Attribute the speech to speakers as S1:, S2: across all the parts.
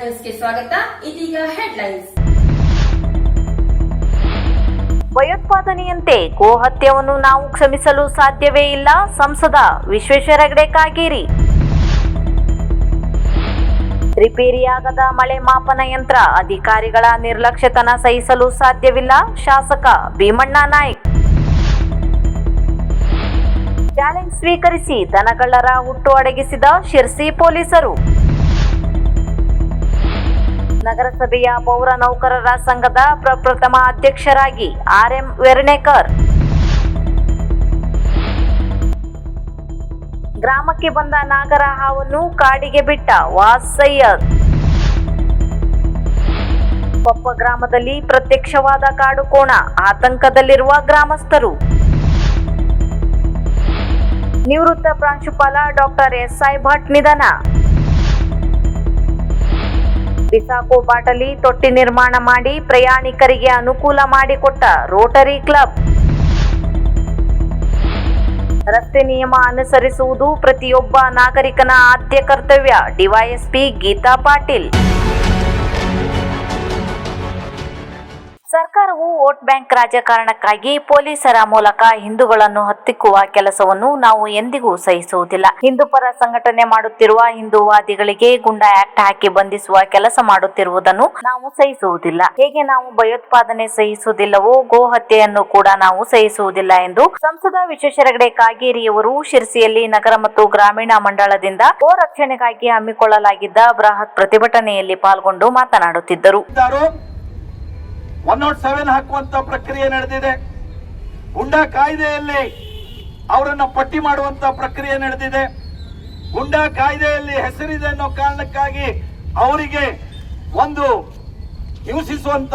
S1: ನ್ಯೂಸ್ಗೆ ಸ್ವಾಗತ. ಇದೀಗ ಹೆಡ್ಲೈನ್ಸ್
S2: ಭಯೋತ್ಪಾದನೆಯಂತೆ ಗೋಹತ್ಯವನ್ನು ನಾವು ಕ್ಷಮಿಸಲು ಸಾಧ್ಯವೇ ಇಲ್ಲ. ಸಂಸದ ವಿಶ್ವೇಶ್ವರ ಹೆಗಡೆ ಕಾಗೇರಿ. ರಿಪೇರಿಯಾಗದ ಮಳೆ ಮಾಪನ ಯಂತ್ರ ಅಧಿಕಾರಿಗಳ ನಿರ್ಲಕ್ಷ್ಯತನ ಸಹಿಸಲು ಸಾಧ್ಯವಿಲ್ಲ. ಶಾಸಕ ಭೀಮಣ್ಣ ನಾಯ್ಕ್. ಚಾಲೆಂಜ್ ಸ್ವೀಕರಿಸಿ ದನಗಳ್ಳರ ಹುಟ್ಟು ಅಡಗಿಸಿದ ಶಿರ್ಸಿ ಪೊಲೀಸರು. ನಗರಸಭೆಯ ಪೌರ ನೌಕರರ ಸಂಘದ ಪ್ರಪ್ರಥಮ ಅಧ್ಯಕ್ಷರಾಗಿ ಆರ್ಎಂ ವೆರ್ಣೇಕರ್. ಗ್ರಾಮಕ್ಕೆ ಬಂದ ನಾಗರ ಹಾವನ್ನು ಕಾಡಿಗೆ ಬಿಟ್ಟ ವಾಸ್ ಸೈಯದ್ ಕೊಪ್ಪ ಗ್ರಾಮದಲ್ಲಿ ಪ್ರತ್ಯಕ್ಷವಾದ ಕಾಡು ಕೋಣ, ಆತಂಕದಲ್ಲಿರುವ ಗ್ರಾಮಸ್ಥರು. ನಿವೃತ್ತ ಪ್ರಾಂಶುಪಾಲ ಡಾಕ್ಟರ್ ಎಸ್ಐ ಭಟ್ ನಿಧನ. ಬಿಸಾಕೋ ಬಾಟಲಿ ತೊಟ್ಟಿ ನಿರ್ಮಾಣ ಮಾಡಿ ಪ್ರಯಾಣಿಕರಿಗೆ ಅನುಕೂಲ ಮಾಡಿಕೊಟ್ಟ ರೋಟರಿ ಕ್ಲಬ್. ರಸ್ತೆ ನಿಯಮ ಅನುಸರಿಸುವುದು ಪ್ರತಿಯೊಬ್ಬ ನಾಗರಿಕನ ಆದ್ಯ ಕರ್ತವ್ಯ. ಡಿವೈಎಸ್ಪಿ ಗೀತಾ ಪಾಟೀಲ್. ಸರ್ಕಾರವು ವೋಟ್ ಬ್ಯಾಂಕ್ ರಾಜಕಾರಣಕ್ಕಾಗಿ ಪೊಲೀಸರ ಮೂಲಕ ಹಿಂದೂಗಳನ್ನು ಹತ್ತಿಕ್ಕುವ ಕೆಲಸವನ್ನು ನಾವು ಎಂದಿಗೂ ಸಹಿಸುವುದಿಲ್ಲ. ಹಿಂದೂ ಪರ ಸಂಘಟನೆ ಮಾಡುತ್ತಿರುವ ಹಿಂದೂವಾದಿಗಳಿಗೆ ಗುಂಡಾ ಆಕ್ಟ್ ಹಾಕಿ ಬಂಧಿಸುವ ಕೆಲಸ ಮಾಡುತ್ತಿರುವುದನ್ನು ನಾವು ಸಹಿಸುವುದಿಲ್ಲ. ಹೇಗೆ ನಾವು ಭಯೋತ್ಪಾದನೆ ಸಹಿಸುವುದಿಲ್ಲವೋ ಗೋ ಹತ್ಯೆಯನ್ನು ಕೂಡ ನಾವು ಸಹಿಸುವುದಿಲ್ಲ ಎಂದು ಸಂಸದ ವಿಶ್ವೇಶ್ವರಗಡೆ ಕಾಗೇರಿಯವರು ಶಿರ್ಸಿಯಲ್ಲಿ ನಗರ ಮತ್ತು ಗ್ರಾಮೀಣ ಮಂಡಳದಿಂದ ಗೋ ರಕ್ಷಣೆಗಾಗಿ ಹಮ್ಮಿಕೊಳ್ಳಲಾಗಿದ್ದ ಬೃಹತ್ ಪ್ರತಿಭಟನೆಯಲ್ಲಿ ಪಾಲ್ಗೊಂಡು ಮಾತನಾಡುತ್ತಿದ್ದರು.
S3: ಒನ್ ನಾಟ್ ಸೆವೆನ್ ಹಾಕುವಂತ ಪ್ರಕ್ರಿಯೆ ನಡೆದಿದೆ. ಗುಂಡಾ ಕಾಯ್ದೆಯಲ್ಲಿ ಅವರನ್ನು ಪಟ್ಟಿ ಮಾಡುವಂತ ಪ್ರಕ್ರಿಯೆ ನಡೆದಿದೆ. ಗುಂಡಾ ಕಾಯ್ದೆಯಲ್ಲಿ ಹೆಸರಿದೆ ಅನ್ನೋ ಕಾರಣಕ್ಕಾಗಿ ಅವರಿಗೆ ಒಂದು ಹಿಂಸಿಸುವಂತ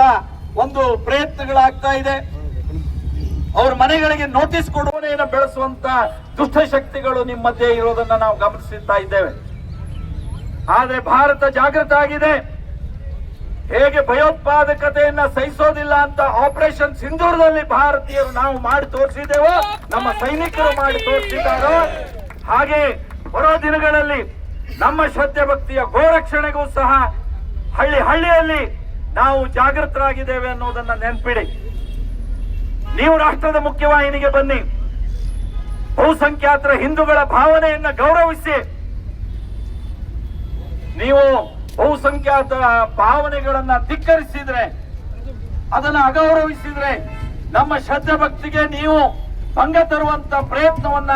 S3: ಒಂದು ಪ್ರಯತ್ನಗಳಾಗ್ತಾ ಇದೆ. ಅವ್ರ ಮನೆಗಳಿಗೆ ನೋಟಿಸ್ ಕೊಡುವನೇನ ಬೆಳೆಸುವಂತ ದುಷ್ಟಶಕ್ತಿಗಳು ನಿಮ್ಮ ಮಧ್ಯೆ ಇರೋದನ್ನ ನಾವು ಗಮನಿಸುತ್ತಾ ಇದ್ದೇವೆ. ಆದ್ರೆ ಭಾರತ ಜಾಗೃತ ಆಗಿದೆ. ಹೇಗೆ ಭಯೋತ್ಪಾದಕತೆಯನ್ನ ಸಹಿಸೋದಿಲ್ಲ ಅಂತ ಆಪರೇಷನ್ ಸಿಂಧೂರದಲ್ಲಿ ಭಾರತೀಯರು ನಾವು ಮಾಡಿ ತೋರಿಸಿದ್ದೇವೋ, ನಮ್ಮ ಸೈನಿಕರು ಮಾಡಿ ತೋರಿಸಿದ್ದಾರೋ, ಹಾಗೆ ಬರೋ ದಿನಗಳಲ್ಲಿ ನಮ್ಮ ಶ್ರದ್ಧೆ ಭಕ್ತಿಯ ಗೋರಕ್ಷಣೆಗೂ ಸಹ ಹಳ್ಳಿ ಹಳ್ಳಿಯಲ್ಲಿ ನಾವು ಜಾಗೃತರಾಗಿದ್ದೇವೆ ಅನ್ನೋದನ್ನ ನೆನ್ಪಿಡಿ. ನೀವು ರಾಷ್ಟ್ರದ ಮುಖ್ಯವಾಹಿನಿಗೆ ಬನ್ನಿ. ಬಹುಸಂಖ್ಯಾತರ ಹಿಂದೂಗಳ ಭಾವನೆಯನ್ನ ಗೌರವಿಸಿ. ನೀವು ಬಹುಸಂಖ್ಯಾತ ಭಾವನೆಗಳನ್ನ ಧಿಕ್ಕರಿಸಿದ್ರೆ, ಅದನ್ನ ಅಗೌರವಿಸಿದ್ರೆ ನಮ್ಮ ಶ್ರದ್ಧೆ ಭಕ್ತಿಗೆ ನೀವು ಭಂಗ ತರುವಂತ ಪ್ರಯತ್ನವನ್ನ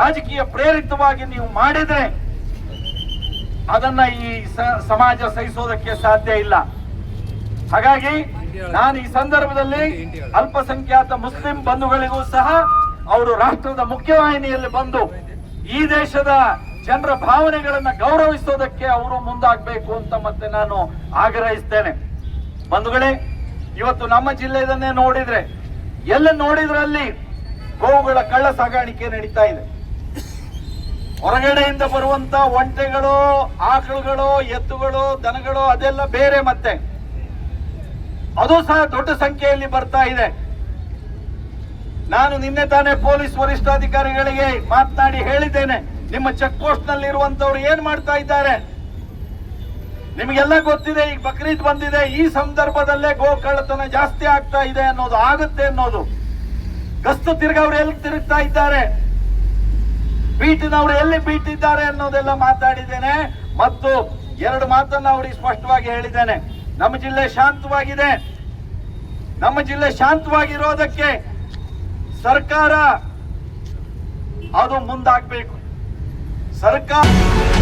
S3: ರಾಜಕೀಯ ಪ್ರೇರಿತವಾಗಿ ನೀವು ಮಾಡಿದ್ರೆ, ಅದನ್ನ ಈ ಸಮಾಜ ಸಹಿಸೋದಕ್ಕೆ ಸಾಧ್ಯ ಇಲ್ಲ. ಹಾಗಾಗಿ ನಾನು ಈ ಸಂದರ್ಭದಲ್ಲಿ ಅಲ್ಪಸಂಖ್ಯಾತ ಮುಸ್ಲಿಂ ಬಂಧುಗಳಿಗೂ ಸಹ ಅವರು ರಾಷ್ಟ್ರದ ಮುಖ್ಯವಾಹಿನಿಯಲ್ಲಿ ಬಂದು ಈ ದೇಶದ ಜನರ ಭಾವನೆಗಳನ್ನ ಗೌರವಿಸೋದಕ್ಕೆ ಅವರು ಮುಂದಾಗಬೇಕು ಅಂತ ಮತ್ತೆ ನಾನು ಆಗ್ರಹಿಸ್ತೇನೆ. ಬಂಧುಗಳೇ, ಇವತ್ತು ನಮ್ಮ ಜಿಲ್ಲೆಯನ್ನೇ ನೋಡಿದ್ರೆ ಎಲ್ಲ ನೋಡಿದ್ರಲ್ಲಿ ಗೋವುಗಳ ಕಳ್ಳ ಸಾಗಾಣಿಕೆ ನಡೀತಾ ಇದೆ. ಹೊರಗಡೆಯಿಂದ ಬರುವಂತ ಒಂಟೆಗಳು, ಆಕಳುಗಳು, ಎತ್ತುಗಳು, ದನಗಳು, ಅದೆಲ್ಲ ಬೇರೆ ಮತ್ತೆ. ಅದು ಸಹ ದೊಡ್ಡ ಸಂಖ್ಯೆಯಲ್ಲಿ ಬರ್ತಾ ಇದೆ. ನಾನು ನಿನ್ನೆ ತಾನೇ ಪೊಲೀಸ್ ವರಿಷ್ಠಾಧಿಕಾರಿಗಳಿಗೆ ಮಾತನಾಡಿ ಹೇಳಿದ್ದೇನೆ. ನಿಮ್ಮ ಚೆಕ್ ಪೋಸ್ಟ್ನಲ್ಲಿ ಇರುವಂತವ್ರು ಏನ್ ಮಾಡ್ತಾ ಇದ್ದಾರೆ? ನಿಮಗೆಲ್ಲ ಗೊತ್ತಿದೆ, ಈಗ ಬಕ್ರೀದ್ ಬಂದಿದೆ, ಈ ಸಂದರ್ಭದಲ್ಲೇ ಗೋ ಕಳ್ಳತನ ಜಾಸ್ತಿ ಆಗ್ತಾ ಇದೆ ಅನ್ನೋದು ಆಗುತ್ತೆ ಅನ್ನೋದು. ಗಸ್ತು ತಿರ್ಗವ್ರು ಎಲ್ಲಿ ತಿರುಗ್ತಾ ಇದ್ದಾರೆ? ಬೀಟಿನವ್ರು ಎಲ್ಲಿ ಬೀಟಿದ್ದಾರೆ ಅನ್ನೋದೆಲ್ಲ ಮಾತಾಡಿದ್ದೇನೆ ಮತ್ತು ಎರಡು ಮಾತನ್ನ ಅವ್ರಿಗೆ ಸ್ಪಷ್ಟವಾಗಿ ಹೇಳಿದ್ದೇನೆ. ನಮ್ಮ ಜಿಲ್ಲೆ ಶಾಂತವಾಗಿದೆ. ನಮ್ಮ ಜಿಲ್ಲೆ ಶಾಂತವಾಗಿರೋದಕ್ಕೆ ಸರ್ಕಾರ ಅದು ಮುಂದಾಗಬೇಕು. ಸರ್ಕಾರ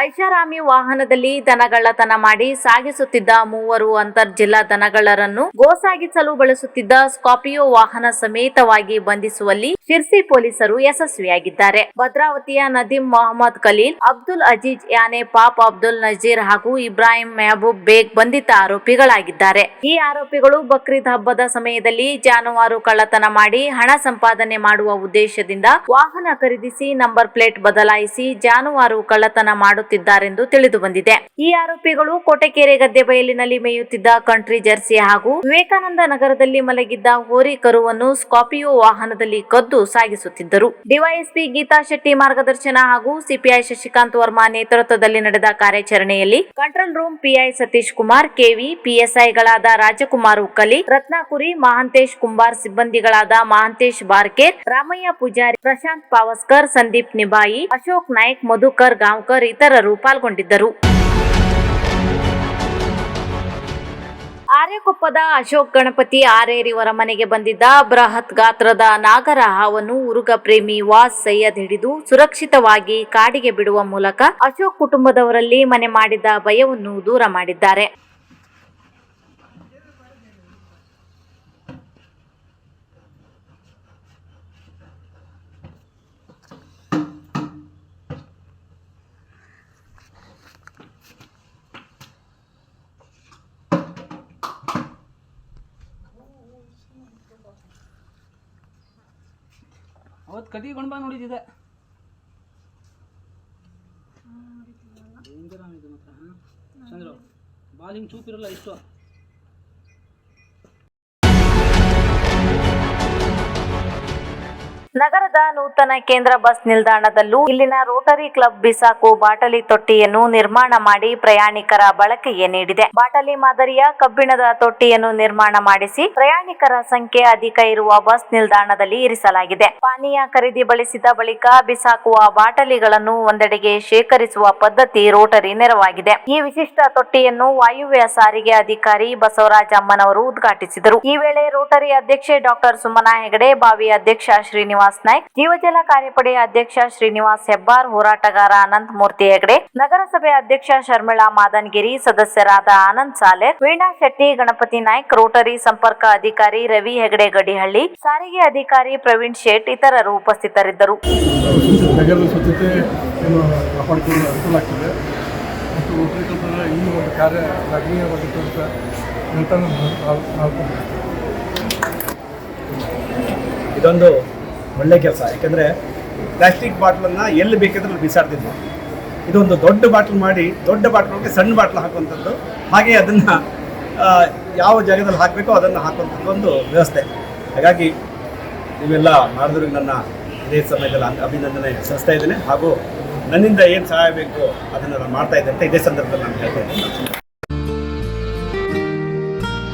S2: ಐಷಾರಾಮಿ ವಾಹನದಲ್ಲಿ ದನಗಳ್ಳತನ ಮಾಡಿ ಸಾಗಿಸುತ್ತಿದ್ದ ಮೂವರು ಅಂತರ್ ಜಿಲ್ಲಾ ದನಗಳರನ್ನು ಗೋ ಸಾಗಿಸಲು ಬಳಸುತ್ತಿದ್ದ ಸ್ಕಾರ್ಪಿಯೋ ವಾಹನ ಸಮೇತವಾಗಿ ಬಂಧಿಸುವಲ್ಲಿ ಶಿರ್ಸಿ ಪೊಲೀಸರು ಯಶಸ್ವಿಯಾಗಿದ್ದಾರೆ. ಭದ್ರಾವತಿಯ ನದೀಮ್ ಮೊಹಮ್ಮದ್ ಖಲೀಲ್, ಅಬ್ದುಲ್ ಅಜೀಜ್ ಯಾನೆ, ಪಾಪ್ ಅಬ್ದುಲ್ ನಜೀರ್ ಹಾಗೂ ಇಬ್ರಾಹಿಂ ಮೆಹಬೂಬ್ ಬೇಗ್ ಬಂಧಿತ ಆರೋಪಿಗಳಾಗಿದ್ದಾರೆ. ಈ ಆರೋಪಿಗಳು ಬಕ್ರೀದ್ ಹಬ್ಬದ ಸಮಯದಲ್ಲಿ ಜಾನುವಾರು ಕಳ್ಳತನ ಮಾಡಿ ಹಣ ಸಂಪಾದನೆ ಮಾಡುವ ಉದ್ದೇಶದಿಂದ ವಾಹನ ಖರೀದಿಸಿ ನಂಬರ್ ಪ್ಲೇಟ್ ಬದಲಾಯಿಸಿ ಜಾನುವಾರು ಕಳ್ಳತನ ಮಾಡುತ್ತಿದ್ದ ಮಾಡುತ್ತಿದ್ದಾರೆಂದು ತಿಳಿದು ಬಂದಿದೆ. ಈ ಆರೋಪಿಗಳು ಕೋಟೆಕೆರೆ ಗದ್ದೆ ಬಯಲಿನಲ್ಲಿ ಮೇಯುತ್ತಿದ್ದ ಕಂಟ್ರಿ ಜರ್ಸಿ ಹಾಗೂ ವಿವೇಕಾನಂದ ನಗರದಲ್ಲಿ ಮಲಗಿದ್ದ ಹೋರಿ ಕರುವನ್ನು ಸ್ಕಾರ್ಪಿಯೋ ವಾಹನದಲ್ಲಿ ಕದ್ದು ಸಾಗಿಸುತ್ತಿದ್ದರು. ಡಿವೈಎಸ್ಪಿ ಗೀತಾ ಶೆಟ್ಟಿ ಮಾರ್ಗದರ್ಶನ ಹಾಗೂ ಸಿಪಿಐ ಶಶಿಕಾಂತ್ ವರ್ಮಾ ನೇತೃತ್ವದಲ್ಲಿ ನಡೆದ ಕಾರ್ಯಾಚರಣೆಯಲ್ಲಿ control room PI Satish Kumar, KV ಪಿಎಸ್ಐಗಳಾದ Rajkumar Ukkali, ರತ್ನಾಕುರಿ Mahantesh Kumbar ಸಿಬ್ಬಂದಿಗಳಾದ ಮಹಾಂತೇಶ್ ಬಾರ್ಕೇರ್, ರಾಮಯ್ಯ ಪೂಜಾರಿ ಪ್ರಶಾಂತ್ ಪಾವಸ್ಕರ್, ಸಂದೀಪ್ ನಿಬಾಯಿ ಅಶೋಕ್ ನಾಯ್ಕ್, ಮಧುಕರ್ ಗಾಂವ್ಕರ್ ಇತರರು ಪಾಲ್ಗೊಂಡಿದ್ದರು. ಆರ್ಯಕೊಪ್ಪದ ಅಶೋಕ್ ಗಣಪತಿ ಆರೇರಿವರ ಮನೆಗೆ ಬಂದಿದ್ದ ಬೃಹತ್ ಗಾತ್ರದ ನಾಗರ ಹಾವನ್ನು ಉರುಗ ಪ್ರೇಮಿ ವಾಸ್ ಸೈಯದ್ ಹಿಡಿದು ಸುರಕ್ಷಿತವಾಗಿ ಕಾಡಿಗೆ ಬಿಡುವ ಮೂಲಕ ಅಶೋಕ್ ಕುಟುಂಬದವರಲ್ಲಿ ಮನೆ ಮಾಡಿದ್ದ ಭಯವನ್ನು ದೂರ ಮಾಡಿದ್ದಾರೆ.
S4: ಅವತ್ತು ಕಟ್ಟಿಗೆ ಗೊಂಬ ನೋಡಿದ್ದೆ ಡೇಂಜರ್ ಆಗಿದೆ ಮಾತ್ರ ಹಾಂ? ಚಂದ್ರು ಬಾಲ್ ಹಿಂಗೆ ಚೂಪಿರಲ್ಲ ಇಷ್ಟು.
S2: ನಗರದ ನೂತನ ಕೇಂದ್ರ ಬಸ್ ನಿಲ್ದಾಣದಲ್ಲೂ ಇಲ್ಲಿನ ರೋಟರಿ ಕ್ಲಬ್ ಬಿಸಾಕು ಬಾಟಲಿ ತೊಟ್ಟಿಯನ್ನು ನಿರ್ಮಾಣ ಮಾಡಿ ಪ್ರಯಾಣಿಕರ ಬಳಕೆಗೆ ನೀಡಿದೆ. ಬಾಟಲಿ ಮಾದರಿಯ ಕಬ್ಬಿಣದ ತೊಟ್ಟಿಯನ್ನು ನಿರ್ಮಾಣ ಮಾಡಿಸಿ ಪ್ರಯಾಣಿಕರ ಸಂಖ್ಯೆ ಅಧಿಕ ಇರುವ ಬಸ್ ನಿಲ್ದಾಣದಲ್ಲಿ ಇರಿಸಲಾಗಿದೆ. ಪಾನೀಯ ಖರೀದಿ ಬಳಸಿದ ಬಳಿಕ ಬಿಸಾಕುವ ಬಾಟಲಿಗಳನ್ನು ಒಂದೆಡೆಗೆ ಶೇಖರಿಸುವ ಪದ್ಧತಿ ರೋಟರಿ ನೆರವಾಗಿದೆ. ಈ ವಿಶಿಷ್ಟ ತೊಟ್ಟಿಯನ್ನು ವಾಯುವ್ಯ ಸಾರಿಗೆ ಅಧಿಕಾರಿ ಬಸವರಾಜ ಅಮ್ಮನವರು ಉದ್ಘಾಟಿಸಿದರು. ಈ ವೇಳೆ ರೋಟರಿ ಅಧ್ಯಕ್ಷೆ ಡಾಕ್ಟರ್ ಸುಮನಾ ಹೆಗಡೆ, ಬಾವಿ ಅಧ್ಯಕ್ಷ ಶ್ರೀನಿವಾಸ್ ನಾಯ್ಕ್ ಜೀವಜಲ ಕಾರ್ಯಪಡೆ ಅಧ್ಯಕ್ಷ ಶ್ರೀನಿವಾಸ್ ಹೆಬ್ಬಾರ್ ಹೋರಾಟಗಾರ ಅನಂತ್ ಮೂರ್ತಿ ಹೆಗಡೆ ನಗರಸಭೆ ಅಧ್ಯಕ್ಷ ಶರ್ಮಿಳಾ ಮಾದನ್ಗಿರಿ ಸದಸ್ಯರಾದ ಆನಂದ್ ಸಾಲೆ ವೀಣಾ ಶೆಟ್ಟಿ ಗಣಪತಿ ನಾಯ್ಕ್ ರೋಟರಿ ಸಂಪರ್ಕ ಅಧಿಕಾರಿ ರವಿ ಹೆಗಡೆ ಗಡಿಹಳ್ಳಿ ಸಾರಿಗೆ ಅಧಿಕಾರಿ ಪ್ರವೀಣ್ ಶೇಟ್ ಇತರರು ಉಪಸ್ಥಿತರಿದ್ದರು.
S5: ಇದೊಂದು ಒಳ್ಳೆ ಕೆಲಸ. ಯಾಕಂದರೆ ಪ್ಲಾಸ್ಟಿಕ್ ಬಾಟ್ಲನ್ನು ಎಲ್ಲಿ ಬೇಕಾದ್ರೂ ಬಿಸಾಡ್ತಿದ್ವಿ. ಇದೊಂದು ದೊಡ್ಡ ಬಾಟ್ಲ್ ಮಾಡಿ, ದೊಡ್ಡ ಬಾಟ್ಲೊಳಗೆ ಸಣ್ಣ ಬಾಟ್ಲ್ ಹಾಕುವಂಥದ್ದು. ಹಾಗೆ ಅದನ್ನು ಯಾವ ಜಾಗದಲ್ಲಿ ಹಾಕಬೇಕೋ ಅದನ್ನು ಹಾಕುವಂಥದ್ದು ಒಂದು ವ್ಯವಸ್ಥೆ. ಹಾಗಾಗಿ ನೀವೆಲ್ಲ ಮಾಡಿದ್ರಿಗೆ ನನ್ನ ಇದೇ ಸಮಯದಲ್ಲಿ ಅಭಿನಂದನೆ ಸಲ್ಲಿಸ್ತಾ ಇದ್ದೇನೆ. ಹಾಗೂ ನನ್ನಿಂದ ಏನು ಸಹಾಯ ಬೇಕು ಅದನ್ನು ನಾನು ಮಾಡ್ತಾ ಇದ್ದೆ ಅಂತ ಇದೇ ಸಂದರ್ಭದಲ್ಲಿ ನಾನು ಹೇಳ್ತಾ ಇದ್ದೇನೆ.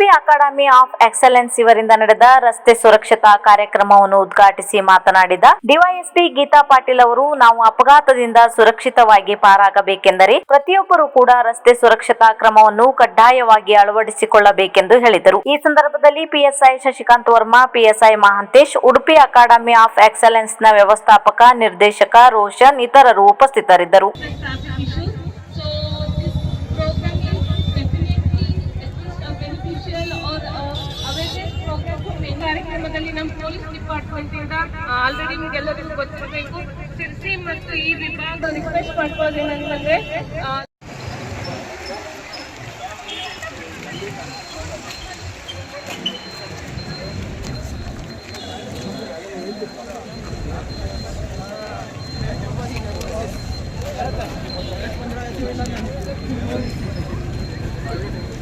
S2: ಉಡುಪಿ ಅಕಾಡೆಮಿ ಆಫ್ ಎಕ್ಸಲೆನ್ಸ್ ಇವರಿಂದ ನಡೆದ ರಸ್ತೆ ಸುರಕ್ಷತಾ ಕಾರ್ಯಕ್ರಮವನ್ನು ಉದ್ಘಾಟಿಸಿ ಮಾತನಾಡಿದ ಡಿವೈಎಸ್ಪಿ ಗೀತಾ ಪಾಟೀಲ್ ಅವರು, ನಾವು ಅಪಘಾತದಿಂದ ಸುರಕ್ಷಿತವಾಗಿ ಪಾರಾಗಬೇಕೆಂದರೆ ಪ್ರತಿಯೊಬ್ಬರು ಕೂಡ ರಸ್ತೆ ಸುರಕ್ಷತಾ ಕ್ರಮವನ್ನು ಕಡ್ಡಾಯವಾಗಿ ಅಳವಡಿಸಿಕೊಳ್ಳಬೇಕೆಂದು ಹೇಳಿದರು. ಈ ಸಂದರ್ಭದಲ್ಲಿ PSI Shashikant Varma, PSI Mahantesh, Udupi academy of ಎಕ್ಸಲೆನ್ಸ್ನ ವ್ಯವಸ್ಥಾಪಕ, ನಿರ್ದೇಶಕ ರೋಷನ್, ಇತರರು ಉಪಸ್ಥಿತರಿದ್ದರು.
S6: ನಿಟ್ಟಿನಲ್ಲಿ ನಮ್ಮ ಪೊಲೀಸ್ ಡಿಪಾರ್ಟ್ಮೆಂಟ್ ಇಂದ ಆಲ್ರೆಡಿ ನಿಮ್ಗೆಲ್ಲರಿಗೂ ಗೊತ್ತಿರಬೇಕು ಸಿರ್ಸಿ ಮತ್ತು ಈ ವಿಭಾಗ ರಿಕ್ವೆಸ್ಟ್ ಮಾಡ್ಬೋದೇನಂತಂದ್ರೆ Thank you.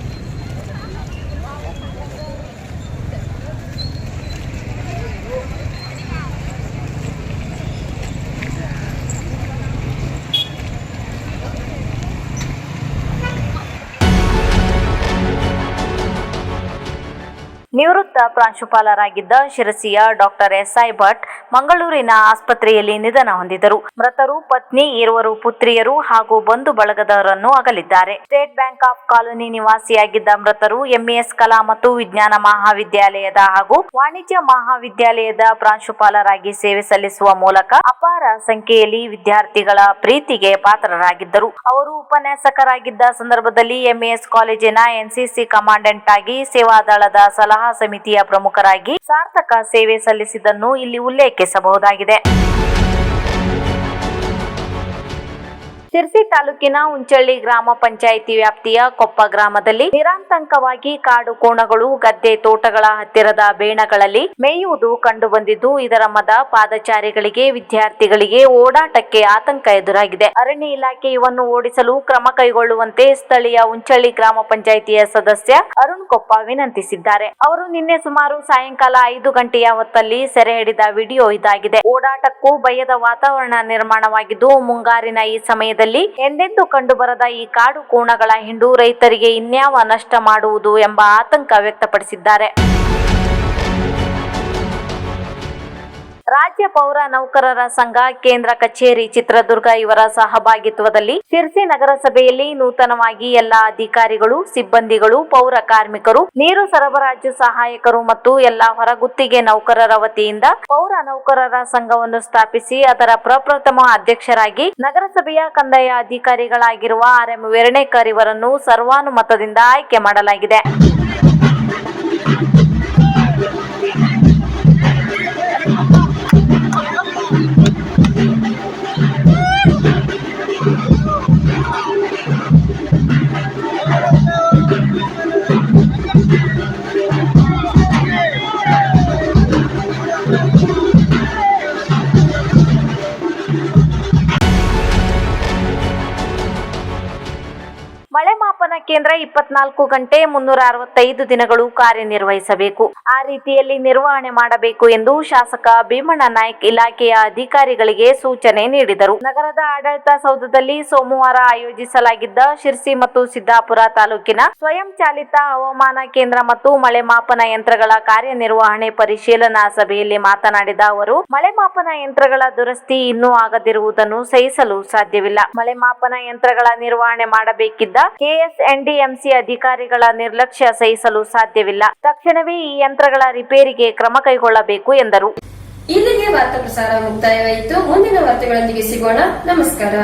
S2: ನಿವೃತ್ತ ಪ್ರಾಂಶುಪಾಲರಾಗಿದ್ದ ಶಿರಸಿಯ ಡಾಕ್ಟರ್ ಎಸ್ಐ ಭಟ್ ಮಂಗಳೂರಿನ ಆಸ್ಪತ್ರೆಯಲ್ಲಿ ನಿಧನ ಹೊಂದಿದರು ಮೃತರು ಪತ್ನಿ, ಇರುವರು ಪುತ್ರಿಯರು ಹಾಗೂ ಬಂಧು ಬಳಗದವರನ್ನು ಅಗಲಿದ್ದಾರೆ. ಸ್ಟೇಟ್ ಬ್ಯಾಂಕ್ ಆಫ್ ಕಾಲೋನಿ ನಿವಾಸಿಯಾಗಿದ್ದ ಮೃತರು ಎಂಇಎಸ್ ಕಲಾ ಮತ್ತು ವಿಜ್ಞಾನ ಮಹಾವಿದ್ಯಾಲಯದ ಹಾಗೂ ವಾಣಿಜ್ಯ ಮಹಾವಿದ್ಯಾಲಯದ ಪ್ರಾಂಶುಪಾಲರಾಗಿ ಸೇವೆ ಸಲ್ಲಿಸುವ ಮೂಲಕ ಅಪಾರ ಸಂಖ್ಯೆಯಲ್ಲಿ ವಿದ್ಯಾರ್ಥಿಗಳ ಪ್ರೀತಿಗೆ ಪಾತ್ರರಾಗಿದ್ದರು. ಅವರು ಉಪನ್ಯಾಸಕರಾಗಿದ್ದ ಸಂದರ್ಭದಲ್ಲಿ ಎಂಇಎಸ್ ಕಾಲೇಜಿನ ಎನ್ಸಿಸಿ ಕಮಾಂಡೆಂಟ್ ಆಗಿ ಸೇವಾದಳದ ಸಲಹಾ ಸಮಿತಿಯ ಪ್ರಮುಖರಾಗಿ ಸಾರ್ಥಕ ಸೇವೆ ಸಲ್ಲಿಸಿದ್ದನ್ನು ಇಲ್ಲಿ ಉಲ್ಲೇಖಿಸಬಹುದಾಗಿದೆ. ಸಿರ್ಸಿ ತಾಲೂಕಿನ ಉಂಚಳ್ಳಿ ಗ್ರಾಮ ಪಂಚಾಯಿತಿ ವ್ಯಾಪ್ತಿಯ ಕೊಪ್ಪ ಗ್ರಾಮದಲ್ಲಿ ನಿರಾತಂಕವಾಗಿ ಕಾಡು ಕೋಣಗಳು, ಗದ್ದೆ ತೋಟಗಳ ಹತ್ತಿರದ ಬೇಣಗಳಲ್ಲಿ ಮೇಯುವುದು ಕಂಡುಬಂದಿದ್ದು, ಇದರ ಮದ ಪಾದಚಾರಿಗಳಿಗೆ, ವಿದ್ಯಾರ್ಥಿಗಳಿಗೆ ಓಡಾಟಕ್ಕೆ ಆತಂಕ ಎದುರಾಗಿದೆ. ಅರಣ್ಯ ಇಲಾಖೆ ಇವನ್ನು ಓಡಿಸಲು ಕ್ರಮ ಕೈಗೊಳ್ಳುವಂತೆ ಸ್ಥಳೀಯ ಉಂಚಳ್ಳಿ ಗ್ರಾಮ ಪಂಚಾಯಿತಿಯ ಸದಸ್ಯ ಅರುಣ್ ಕೊಪ್ಪ ವಿನಂತಿಸಿದ್ದಾರೆ. ಅವರು ನಿನ್ನೆ ಸುಮಾರು ಸಾಯಂಕಾಲ ಐದು ಗಂಟೆಯ ಹೊತ್ತಲ್ಲಿ ಸೆರೆ ಹಿಡಿದ ವಿಡಿಯೋ ಇದಾಗಿದೆ. ಓಡಾಟಕ್ಕೂ ಭಯದ ವಾತಾವರಣ ನಿರ್ಮಾಣವಾಗಿದ್ದು, ಮುಂಗಾರಿನ ಈ ಸಮಯದಲ್ಲಿ ಎಂದೆಂದೂ ಕಂಡುಬರದ ಈ ಕಾಡು ಕೋಣಗಳ ಹಿಂಡು ರೈತರಿಗೆ ಇನ್ಯಾವ ನಷ್ಟ ಮಾಡುವುದು ಎಂಬ ಆತಂಕ ವ್ಯಕ್ತಪಡಿಸಿದ್ದಾರೆ. ರಾಜ್ಯ ಪೌರ ನೌಕರರ ಸಂಘ, ಕೇಂದ್ರ ಕಚೇರಿ, ಚಿತ್ರದುರ್ಗ ಇವರ ಸಹಭಾಗಿತ್ವದಲ್ಲಿ ಶಿರ್ಸಿ ನಗರಸಭೆಯಲ್ಲಿ ನೂತನವಾಗಿ ಎಲ್ಲಾ ಅಧಿಕಾರಿಗಳು, ಸಿಬ್ಬಂದಿಗಳು, ಪೌರ ಕಾರ್ಮಿಕರು, ನೀರು ಸರಬರಾಜು ಸಹಾಯಕರು ಮತ್ತು ಎಲ್ಲಾ ಹೊರಗುತ್ತಿಗೆ ನೌಕರರ ವತಿಯಿಂದ ಪೌರ ನೌಕರರ ಸಂಘವನ್ನು ಸ್ಥಾಪಿಸಿ ಅದರ ಪ್ರಪ್ರಥಮ ಅಧ್ಯಕ್ಷರಾಗಿ ನಗರಸಭೆಯ ಕಂದಾಯ ಅಧಿಕಾರಿಗಳಾಗಿರುವ ಆರ್ ಎಂ ವೆರಣೇಕರ್ ಇವರನ್ನು ಸರ್ವಾನುಮತದಿಂದ ಆಯ್ಕೆ ಮಾಡಲಾಗಿದೆ. ಕೇಂದ್ರ ಇಪ್ಪತ್ನಾಲ್ಕು ಗಂಟೆ ಮುನ್ನೂರ ಅರವತ್ತೈದು ದಿನಗಳು ಕಾರ್ಯನಿರ್ವಹಿಸಬೇಕು. ಆ ರೀತಿಯಲ್ಲಿ ನಿರ್ವಹಣೆ ಮಾಡಬೇಕು ಎಂದು ಶಾಸಕ ಭೀಮಣ್ಣ ನಾಯ್ಕ್ ಇಲಾಖೆಯ ಅಧಿಕಾರಿಗಳಿಗೆ ಸೂಚನೆ ನೀಡಿದರು. ನಗರದ ಆಡಳಿತ ಸೌಧದಲ್ಲಿ ಸೋಮವಾರ ಆಯೋಜಿಸಲಾಗಿದ್ದ ಶಿರ್ಸಿ ಮತ್ತು ಸಿದ್ದಾಪುರ ತಾಲೂಕಿನ ಸ್ವಯಂ ಚಾಲಿತ ಹವಾಮಾನ ಕೇಂದ್ರ ಮತ್ತು ಮಳೆ ಮಾಪನ ಯಂತ್ರಗಳ ಕಾರ್ಯನಿರ್ವಹಣೆ ಪರಿಶೀಲನಾ ಸಭೆಯಲ್ಲಿ ಮಾತನಾಡಿದ ಅವರು, ಮಳೆ ಮಾಪನ ಯಂತ್ರಗಳ ದುರಸ್ತಿ ಇನ್ನೂ ಆಗದಿರುವುದನ್ನು ಸಹಿಸಲು ಸಾಧ್ಯವಿಲ್ಲ. ಮಳೆ ಮಾಪನ ಯಂತ್ರಗಳ ನಿರ್ವಹಣೆ ಮಾಡಬೇಕಿದ್ದ ಕೆಎಸ್ಎನ್ಡಿಎಂಸಿ ಅಧಿಕಾರಿಗಳ ನಿರ್ಲಕ್ಷ್ಯ ಸಹಿಸಲು ಸಾಧ್ಯವಿಲ್ಲ. ತಕ್ಷಣವೇ ಈ ಯಂತ್ರಗಳ ರಿಪೇರಿಗೆ ಕ್ರಮ ಕೈಗೊಳ್ಳಬೇಕು ಎಂದರು.
S1: ಇಲ್ಲಿಗೆ ವಾರ್ತಾ ಪ್ರಸಾರ ಮುಕ್ತಾಯವಾಯಿತು. ಮುಂದಿನ ವಾರ್ತೆಗಳೊಂದಿಗೆ ಸಿಗೋಣ. ನಮಸ್ಕಾರ.